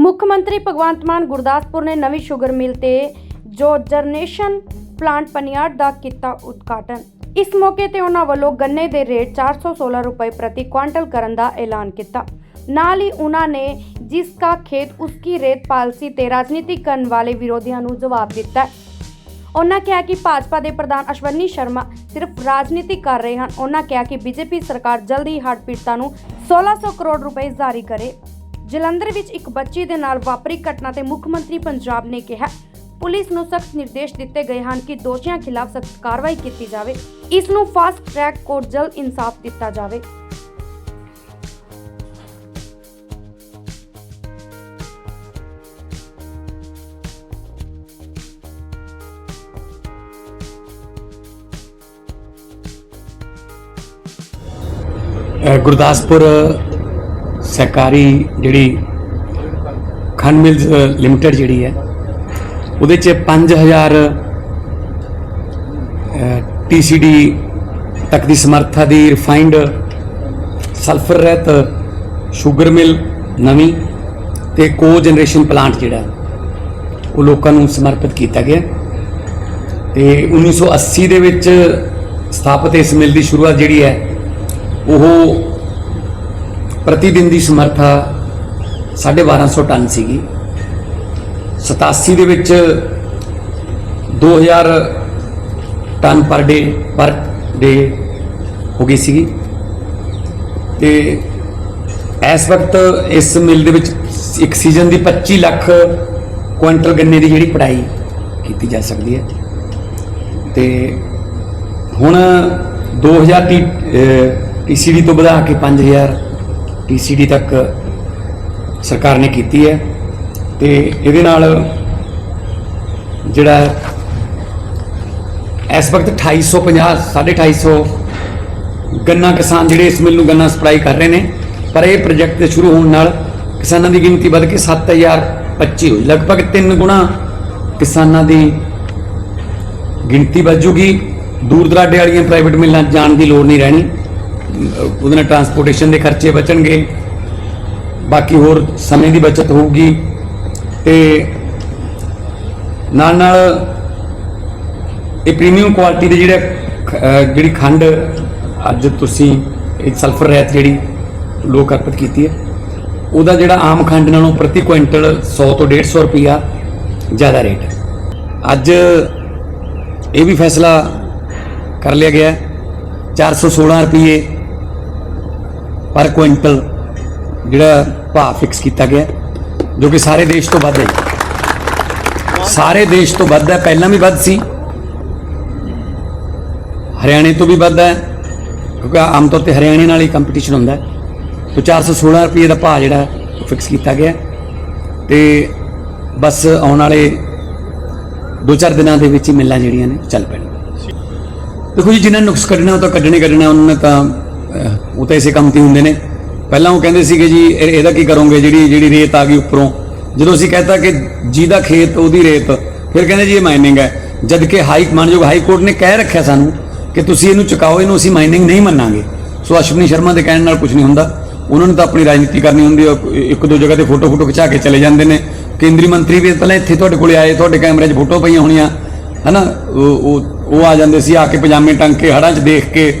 ਮੁੱਖ ਮੰਤਰੀ ਭਗਵੰਤ ਮਾਨ ਗੁਰਦਾਸਪੁਰ ਨੇ ਨਵੀਂ ਸ਼ੂਗਰ ਮਿਲ ਤੇ ਜੋ ਜਰਨੇਸ਼ਨ ਪਲਾਂਟ ਪਨੀਆੜ ਦਾ ਕੀਤਾ ਉਦਘਾਟਨ। ਇਸ ਮੌਕੇ ਤੇ ਉਹਨਾਂ ਵੱਲੋਂ ਗੰਨੇ ਦੇ ਰੇਟ 416 ਰੁਪਏ ਪ੍ਰਤੀ ਕੁਇੰਟਲ ਕਰਨ ਦਾ ਐਲਾਨ ਕੀਤਾ। ਨਾਲ ਹੀ ਉਹਨਾਂ ਨੇ ਜਿਸ ਕਾ ਖੇਤ ਉਸकी ਰੇਤ ਪਾਲਸੀ ਤੇ ਰਾਜਨੀਤੀ ਕਰਨ ਵਾਲੇ ਵਿਰੋਧੀਆਂ ਨੂੰ ਜਵਾਬ ਦਿੱਤਾ। ਹੈ ਉਹਨਾਂ ਕਿਹਾ ਕਿ ਭਾਜਪਾ ਦੇ ਪ੍ਰਧਾਨ ਅਸ਼ਵਨੀ ਸ਼ਰਮਾ ਸਿਰਫ ਰਾਜਨੀਤੀ ਕਰ ਰਹੇ ਹਨ। ਉਹਨਾਂ ਕਿਹਾ ਕਿ ਬੀਜੇਪੀ ਸਰਕਾਰ ਜਲਦੀ ਹੀ ਹੜ੍ਹ ਪੀੜਤਾਂ ਨੂੰ 1600 ਕਰੋੜ ਰੁਪਏ ਜਾਰੀ ਕਰੇ। ਜਲੰਧਰ ਵਿੱਚ ਇੱਕ ਬੱਚੀ ਦੇ ਨਾਲ ਵਾਪਰੀ ਘਟਨਾ ਤੇ ਮੁੱਖ ਮੰਤਰੀ ਪੰਜਾਬ ਨੇ ਕਿਹਾ, ਪੁਲਿਸ ਨੂੰ ਸਖਤ ਨਿਰਦੇਸ਼ ਦਿੱਤੇ ਗਏ ਹਨ ਕਿ ਦੋਸ਼ੀਆਂ ਖਿਲਾਫ ਸਖਤ ਕਾਰਵਾਈ ਕੀਤੀ ਜਾਵੇ। ਇਸ ਨੂੰ ਫਾਸਟ ਟਰੈਕ ਕੋਰਟ ਜਲਦ ਇਨਸਾਫ ਦਿੱਤਾ ਜਾਵੇ। ਗੁਰਦਾਸਪੁਰ ਸਹਿਕਾਰੀ ਜਿਹੜੀ ਖੰਡ ਮਿਲਸ ਲਿਮਟਿਡ ਜਿਹੜੀ ਹੈ, ਉਹਦੇ ਚ 5000 ਟੀਸੀਡੀ ਤੱਕ ਦੀ ਸਮਰੱਥਾ ਦੀ ਰਿਫਾਈਨਡ ਸਲਫਰ ਰਹਿਤ ਸ਼ੂਗਰ ਮਿਲ ਨਵੀਂ ਤੇ ਕੋ ਜਨਰੇਸ਼ਨ ਪਲਾਂਟ ਜਿਹੜਾ, ਉਹ ਲੋਕਾਂ ਨੂੰ ਸਮਰਪਿਤ ਕੀਤਾ ਗਿਆ। ਤੇ 1980 ਦੇ ਵਿੱਚ ਸਥਾਪਿਤ ਇਸ ਮਿਲ ਦੀ ਸ਼ੁਰੂਆਤ ਜਿਹੜੀ ਹੈ, ਉਹ ਪ੍ਰਤੀ ਦਿਨ ਦੀ ਸਮਰੱਥਾ 1250 ਟਨ ਸੀਗੀ। 87 ਦੇ ਵਿੱਚ 2000 ਟਨ ਪਰ ਡੇ ਪਰ ਡੇ ਹੋ ਗਈ ਸੀਗੀ। ਤੇ ਇਸ ਵਕਤ ਇਸ ਮਿਲ ਦੇ ਵਿੱਚ ਇੱਕ ਸੀਜ਼ਨ ਦੀ 25 ਲੱਖ ਕੁਇੰਟਲ ਗੰਨੇ ਦੀ ਜਿਹੜੀ ਪੜਾਈ ਕੀਤੀ ਜਾ ਸਕਦੀ ਹੈ। ਤੇ ਹੁਣ 2000 ਟੀ ਟੀਸੀਡੀ ਤੋਂ ਵਧਾ ਕੇ 5000 ਟੀਸੀਡੀ ਤੱਕ ਸਰਕਾਰ ਨੇ ਕੀਤੀ ਹੈ ਤੇ ਇਹਦੇ ਨਾਲ ਜਿਹੜਾ ਇਸ ਵਕਤ 2850 250 ਗੰਨਾ ਕਿਸਾਨ ਜਿਹੜੇ ਇਸ ਮਿਲ ਨੂੰ ਗੰਨਾ ਸਪਲਾਈ ਕਰ ਰਹੇ ਨੇ, ਪਰ ਇਹ ਪ੍ਰੋਜੈਕਟ ਦੇ ਸ਼ੁਰੂ ਹੋਣ ਨਾਲ ਕਿਸਾਨਾਂ ਦੀ ਗਿਣਤੀ ਵੱਧ ਕੇ 7025 ਹੋਈ। ਲਗਭਗ 3 ਗੁਣਾ ਕਿਸਾਨਾਂ ਦੀ ਗਿਣਤੀ ਵੱਜੂਗੀ ਦੂਰ ਦਰਾਡੇ ਵਾਲੀਆਂ ਪ੍ਰਾਈਵੇਟ ਮਿਲਾਂ ਜਾਣ ਦੀ ਲੋੜ ਨਹੀਂ ਰਹਿਣੀ। ਉਹਦੇ ਨਾਲ ਟਰਾਂਸਪੋਰਟੇਸ਼ਨ ਦੇ ਖਰਚੇ ਬਚਣਗੇ। ਬਾਕੀ ਹੋਰ ਸਮੇਂ ਦੀ ਬਚਤ ਹੋਊਗੀ। ਤੇ ਨਾਲ ਨਾਲ ਇਹ ਪ੍ਰੀਮੀਅਮ ਕੁਆਲਿਟੀ ਦੇ ਜਿਹੜੇ ਜਿਹੜੀ ਖੰਡ ਅੱਜ ਤੁਸੀਂ ਇਹ ਸਲਫਰ ਰਹਿਤ ਜਿਹੜੀ ਲੋਕ ਅਰਪਿਤ ਕੀਤੀ ਹੈ, ਉਹਦਾ ਜਿਹੜਾ ਆਮ ਖੰਡ ਨਾਲੋਂ ਪ੍ਰਤੀ ਕੁਇੰਟਲ 100 ਤੋਂ 150 ਰੁਪਿਆ ਜ਼ਿਆਦਾ ਰੇਟ ਹੈ। ਅੱਜ ਇਹ ਵੀ ਫੈਸਲਾ ਕਰ ਲਿਆ ਗਿਆ ਹੈ। 416 ਰੁਪਏ ਪਰ ਕੁਇੰਟਲ ਜਿਹੜਾ ਭਾਅ ਫਿਕਸ ਕੀਤਾ ਗਿਆ, ਜੋ ਕਿ ਸਾਰੇ ਦੇਸ਼ ਤੋਂ ਵੱਧ ਹੈ। ਸਾਰੇ ਦੇਸ਼ ਤੋਂ ਵੱਧ ਹੈ, ਪਹਿਲਾਂ ਵੀ ਵੱਧ ਸੀ। ਹਰਿਆਣੇ ਤੋਂ ਵੀ ਵੱਧ ਹੈ, ਕਿਉਂਕਿ ਆਮ ਤੌਰ ਤੇ ਹਰਿਆਣੇ ਨਾਲ ਹੀ ਕੰਪੀਟੀਸ਼ਨ ਹੁੰਦਾ ਹੈ। ਤੋਂ 416 ਰੁਪਏ ਦਾ ਭਾਅ ਜਿਹੜਾ ਫਿਕਸ ਕੀਤਾ ਗਿਆ। ਹੈ ਤੇ ਬਸ ਆਉਣ ਵਾਲੇ 2-4 ਦਿਨਾਂ ਦੇ ਵਿੱਚ ਹੀ ਮਿਲਾਂ ਜਿਹੜੀਆਂ ਨੇ ਚੱਲ ਪੈਣਗੀਆਂ। ਦੇਖੋ ਜੀ, ਜਿਨ੍ਹਾਂ ਨੁਕਸ ਕੱਢਣਾ ਉਹ ਤਾਂ ਕੱਢਣੇ ਕੱਢਣਾ ਉਹਨਾਂ ਨੇ ਤਾਂ ਉਹ ਤਾਂ ਇਸੇ ਕੰਮ ਤੇ ਹੁੰਦੇ ਨੇ। ਪਹਿਲਾਂ ਉਹ ਕਹਿੰਦੇ ਸੀਗੇ ਜੀ ਇਹਦਾ ਕੀ ਕਰੋਗੇ? ਜਿਹੜੀ ਜਿਹੜੀ ਰੇਤ ਆ ਗਈ ਉੱਪਰੋਂ। ਜਦੋਂ ਅਸੀਂ ਕਹਤਾ ਕਿ ਜਿਹਦਾ ਖੇਤ, ਉਹਦੀ ਰੇਤ, ਫਿਰ ਕਹਿੰਦੇ ਜੀ ਇਹ ਮਾਈਨਿੰਗ ਹੈ। ਜਦ ਕਿ ਹਾਈ ਮਾਨਯੋਗ ਹਾਈ ਕੋਰਟ ਨੇ ਕਹਿ ਰੱਖਿਆ ਸਾਨੂੰ ਕਿ ਤੁਸੀਂ ਇਹਨੂੰ ਚੁਕਾਓ, ਇਹਨੂੰ ਅਸੀਂ ਮਾਈਨਿੰਗ ਨਹੀਂ ਮੰਨਾਂਗੇ। ਸੋ ਅਸ਼ਵਨੀ ਸ਼ਰਮਾ ਦੇ ਕਹਿਣ ਨਾਲ ਕੁਝ ਨਹੀਂ ਹੁੰਦਾ। ਉਹਨਾਂ ਨੂੰ ਤਾਂ ਆਪਣੀ ਰਾਜਨੀਤੀ ਕਰਨੀ ਹੁੰਦੀ ਹੈ। ਉਹ ਇੱਕ ਦੋ ਜਗ੍ਹਾ ਤੇ ਫੋਟੋ ਫੋਟੋ ਖਿਚਾ ਕੇ ਚਲੇ ਜਾਂਦੇ ਨੇ। ਕੇਂਦਰੀ ਮੰਤਰੀ ਵੀ ਪਹਿਲਾਂ ਇੱਥੇ ਤੁਹਾਡੇ ਕੋਲੇ ਆਏ, ਤੁਹਾਡੇ ਕੈਮਰੇ 'ਚ ਫੋਟੋ ਪਈਆਂ ਹੋਣੀਆਂ। ਹਨਾ? ਉਹ ਉਹ ਉਹ ਆ ਜਾਂਦੇ ਸੀ, ਆ ਕੇ ਪਜਾਮੇ ਟੰਗ ਕੇ ਹੜਾਂ 'ਚ ਦੇਖ ਕੇ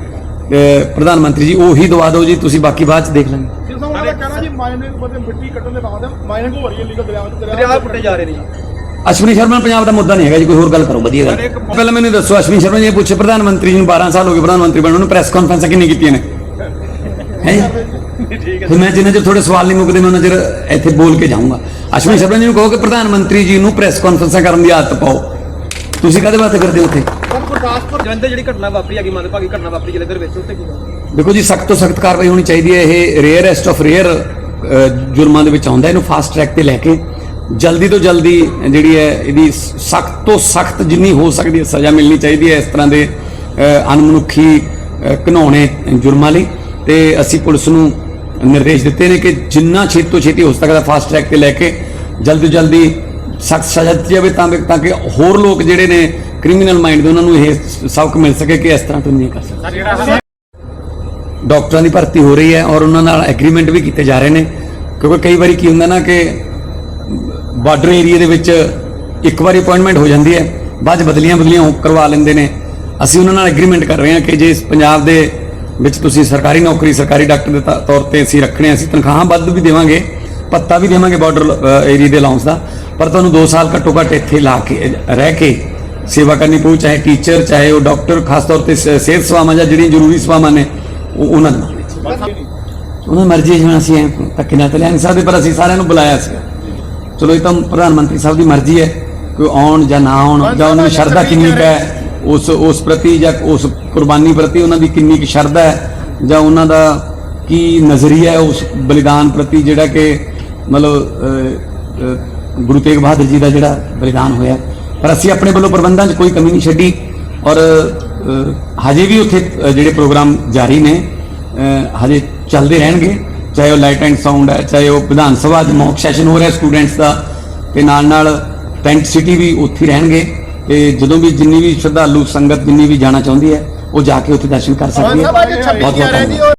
ਪ੍ਰਧਾਨ ਮੰਤਰੀ ਜੀ ਉਹੀ ਦਵਾ ਦਿਓ ਜੀ ਤੁਸੀਂ ਬਾਕੀ ਬਾਅਦ 'ਚ ਦੇਖ ਲਾਂਗੇ। ਸਿਰ ਸਾਹਿਬ ਉਹਨਾਂ ਦਾ ਕਹਿਣਾ ਜੀ ਮਾਈਨਿੰਗ ਬਦੇ ਮਿੱਟੀ ਕੱਢਣ ਦੇ ਬਾਅਦ ਮਾਈਨਿੰਗ ਹੋ ਰਹੀ ਹੈ ਲੀਗਲ ਦਰਿਆ ਵਿੱਚ ਦਰਿਆ ਪੁੱਟੇ ਜਾ ਰਹੇ ਨੇ ਜੀ। ਅਸ਼ਵਨੀ ਸ਼ਰਮਾ ਪੰਜਾਬ ਦਾ ਮੁੱਦਾ ਨਹੀਂ ਹੈਗਾ ਜੀ ਕੋਈ ਹੋਰ ਗੱਲ ਕਰੋ ਵਧੀਆ ਗੱਲ। ਪਹਿਲਾਂ ਮੈਨੂੰ ਦੱਸੋ ਅਸ਼ਵਨੀ ਸ਼ਰਮਾ ਜੀ ਨੇ ਪੁੱਛੇ ਪ੍ਰਧਾਨ ਮੰਤਰੀ ਜੀ ਨੂੰ 12 ਸਾਲ ਹੋ ਗਏ ਪ੍ਰਧਾਨ ਮੰਤਰੀ ਬਣਨ ਨੂੰ ਪ੍ਰੈਸ ਕਾਨਫਰੰਸਾਂ ਕਿੰਨੀ ਕੀਤੀਆਂ ਨੇ? ਹੈ ਠੀਕ ਹੈ ਫਿਰ ਮੈਂ ਜਿੰਨਾ ਚਿਰ ਤੁਹਾਡੇ ਸਵਾਲ ਨਹੀਂ ਮੁੱਕਦੇ ਮੈਂ ਉਹਨਾਂ ਚਿਰ ਇੱਥੇ ਬੋਲ ਕੇ ਜਾਊਂਗਾ। ਅਸ਼ਵਨੀ ਸ਼ਰਮਾ ਜੀ ਨੂੰ ਕਹੋ ਕਿ ਪ੍ਰਧਾਨ ਮੰਤਰੀ ਜੀ ਨੂੰ ਪ੍ਰੈਸ ਕਾਨਫਰੰਸਾਂ ਕਰਨ ਦੀ ਆਦਤ ਪਾਓ। ਤੁਸੀਂ ਕਾਹਦੇ ਵਾਸਤੇ ਕਰਦੇ ਹੋ ਉੱਥੇ? ਸਰ ਗੁਰਦਾਸਪੁਰ ਜਲੰਧਰ ਜਿਹੜੀ ਘਟਨਾ ਵਾਪਰੀ ਹੈਗੀ ਮੰਦਭਾਗੀ ਘਟਨਾ ਵਾਪਰੀ ਜਲੰਧਰ ਵਿੱਚ ਉੱਤੇ ਕੀ ਗੱਲ? ਦੇਖੋ ਜੀ ਸਖਤ ਤੋਂ ਸਖਤ ਕਾਰਵਾਈ ਹੋਣੀ ਚਾਹੀਦੀ ਹੈ। ਇਹ ਰੇਅਰੈਸਟ ਆਫ ਰੇਅਰ ਜੁਰਮਾਂ ਦੇ ਵਿੱਚ ਆਉਂਦਾ ਇਹਨੂੰ ਫਾਸਟ ਟਰੈਕ ਤੇ ਲੈ ਕੇ ਜਲਦੀ ਤੋਂ ਜਲਦੀ ਜਿਹੜੀ ਹੈ ਇਹਦੀ ਸਖਤ ਤੋਂ ਸਖਤ ਜਿੰਨੀ ਹੋ ਸਕਦੀ ਹੈ ਸਜ਼ਾ ਮਿਲਣੀ ਚਾਹੀਦੀ ਹੈ ਇਸ ਤਰ੍ਹਾਂ ਦੇ ਅ, ਅਣਮਨੁੱਖੀ ਅ, ਘਿਨੌਣੇ ਜੁਰਮਾਂ ਲਈ। ਤੇ ਅਸੀਂ ਪੁਲਿਸ ਨੂੰ ਨਿਰਦੇਸ਼ ਦਿੱਤੇ ਨੇ ਕਿ ਜਿੰਨਾ ਛੇਤੀ ਤੋਂ ਛੇਤੀ ਹੋ ਸਕਦਾ ਫਾਸਟ ਟਰੈਕ ਤੇ ਲੈ ਕੇ ਜਲਦੀ ਤੋਂ ਜਲਦੀ ਸਖਤ ਸਜ਼ਾ ਦਿੱਤੀ ਜਾਵੇ ਤਾਂ ਤਾਂ ਕਿ ਹੋਰ ਲੋਕ ਜਿਹੜੇ ਨੇ ਕ੍ਰਿਮੀਨਲ ਮਾਈਂਡ ਦੇ ਉਹਨਾਂ ਨੂੰ ਇਹ ਸਬਕ ਮਿਲ ਸਕੇ ਕਿ ਇਸ ਤਰ੍ਹਾਂ ਤੋਂ ਨਹੀਂ ਕਰ ਸਕਦੇ। ਡਾਕਟਰਾਂ ਦੀ ਭਰਤੀ ਹੋ ਰਹੀ ਹੈ ਔਰ ਉਹਨਾਂ ਨਾਲ ਐਗਰੀਮੈਂਟ ਵੀ ਕੀਤੇ ਜਾ ਰਹੇ ਨੇ। ਕਿਉਂਕਿ ਕਈ ਵਾਰੀ ਕੀ ਹੁੰਦਾ ਨਾ ਕਿ ਬਾਰਡਰ ਏਰੀਆ ਦੇ ਵਿੱਚ ਇੱਕ ਵਾਰੀ ਅਪਾਇੰਟਮੈਂਟ ਹੋ ਜਾਂਦੀ ਹੈ ਬਾਅਦ 'ਚ ਬਦਲੀਆਂ ਬਦਲੀਆਂ ਉਹ ਕਰਵਾ ਲੈਂਦੇ ਨੇ। ਅਸੀਂ ਉਹਨਾਂ ਨਾਲ ਐਗਰੀਮੈਂਟ ਕਰ ਰਹੇ ਹਾਂ ਕਿ ਜੇ ਪੰਜਾਬ ਦੇ ਵਿੱਚ ਤੁਸੀਂ ਸਰਕਾਰੀ ਨੌਕਰੀ ਸਰਕਾਰੀ ਡਾਕਟਰ ਦੇ ਤ- ਤੌਰ ਤੇ ਅਸੀਂ ਰੱਖਣੇ ਹਾਂ, ਅਸੀਂ ਤਨਖਾਹਾਂ ਵੱਧ ਵੀ ਦੇਵਾਂਗੇ। ਪੱਤਾ ਵੀ ਦੇਵਾਂਗੇ ਬਾਰਡਰ ਏਰੀਆ ਦੇ ਅਲਾਉਂਸ ਦਾ, ਪਰ ਤੁਹਾਨੂੰ 2 ਸਾਲ ਘੱਟੋ ਘੱਟ ਇੱਥੇ ਲਾ ਕੇ ਰਹਿ ਕੇ ਸੇਵਾ ਕਰਨੀ ਪਊ, ਚਾਹੇ ਟੀਚਰ ਚਾਹੇ ਉਹ ਡਾਕਟਰ ਖਾਸ ਤੌਰ ਤੇ ਸ- ਸਿਹਤ ਸੇਵਾਵਾਂ ਜਾਂ ਜਿਹੜੀਆਂ ਜ਼ਰੂਰੀ ਸੇਵਾਵਾਂ ਨੇ, ਉਹ ਉਹਨਾਂ ਦੇ ਉਹਨਾਂ ਦੀ ਮਰਜ਼ੀ ਹੁਣ ਅਸੀਂ ਐਂ ਧੱਕੇ ਨਾਲ ਤਾਂ ਲੈ ਨਹੀਂ ਸਕਦੇ, ਪਰ ਅਸੀਂ ਸਾਰਿਆਂ ਨੂੰ ਬੁਲਾਇਆ ਸੀ ਚਲੋ ਇਹ ਤਾਂ ਪ੍ਰਧਾਨ ਮੰਤਰੀ ਸਾਹਿਬ ਦੀ ਮਰਜ਼ੀ ਹੈ ਕਿ ਉਹ ਆਉਣ ਜਾਂ ਨਾ ਆਉਣ, ਜਾਂ ਉਹਨਾਂ ਦੀ ਸ਼ਰਧਾ ਕਿੰਨੀ ਕੁ ਹੈ, ਉਸ ਉਸ ਪ੍ਰਤੀ ਜਾਂ ਉਸ ਕੁਰਬਾਨੀ ਪ੍ਰਤੀ ਉਹਨਾਂ ਦੀ ਕਿੰਨੀ ਕੁ ਸ਼ਰਧਾ ਹੈ, ਜਾਂ ਉਹਨਾਂ ਦਾ ਕੀ ਨਜ਼ਰੀਆ ਹੈ ਉਸ ਬਲੀਦਾਨ ਪ੍ਰਤੀ ਜਿਹੜਾ ਕਿ ਮਤਲਬ ਗੁਰੂ ਤੇਗ ਬਹਾਦਰ ਜੀ ਦਾ ਜਿਹੜਾ ਬਲੀਦਾਨ ਹੋਇਆ ਪਰ ਅਸੀਂ ਆਪਣੇ ਵੱਲੋਂ ਪ੍ਰਬੰਧਾਂ 'ਚ ਕੋਈ ਕਮੀ ਨਹੀਂ ਛੱਡੀ ਔਰ ਹਜੇ ਵੀ ਉੱਥੇ ਜਿਹੜੇ ਪ੍ਰੋਗਰਾਮ ਜਾਰੀ ਨੇ ਹਜੇ ਚੱਲਦੇ ਰਹਿਣਗੇ ਚਾਹੇ ਉਹ ਲਾਈਟ ਐਂਡ ਸਾਊਂਡ ਹੈ ਚਾਹੇ ਉਹ ਵਿਧਾਨ ਸਭਾ ਦੇ ਮੌਕ ਸੈਸ਼ਨ ਹੋ ਰਿਹਾ ਸਟੂਡੈਂਟਸ ਦਾ ਤੇ ਨਾਲ ਨਾਲ ਟੈਂਟ ਸਿਟੀ ਵੀ ਉੱਥੇ ਰਹਿਣਗੇ ਤੇ ਜਦੋਂ ਵੀ ਜਿੰਨੀ ਵੀ ਸ਼ਰਧਾਲੂ ਸੰਗਤ ਜਿੰਨੀ ਵੀ ਜਾਣਾ ਚਾਹੁੰਦੀ ਹੈ ਉਹ ਜਾ ਕੇ ਉੱਥੇ ਦਰਸ਼ਨ ਕਰ ਸਕਦੀ ਹੈ। ਸਾਹਿਬ ਅੱਜ 26 ਬਹੁਤ ਬਹੁਤ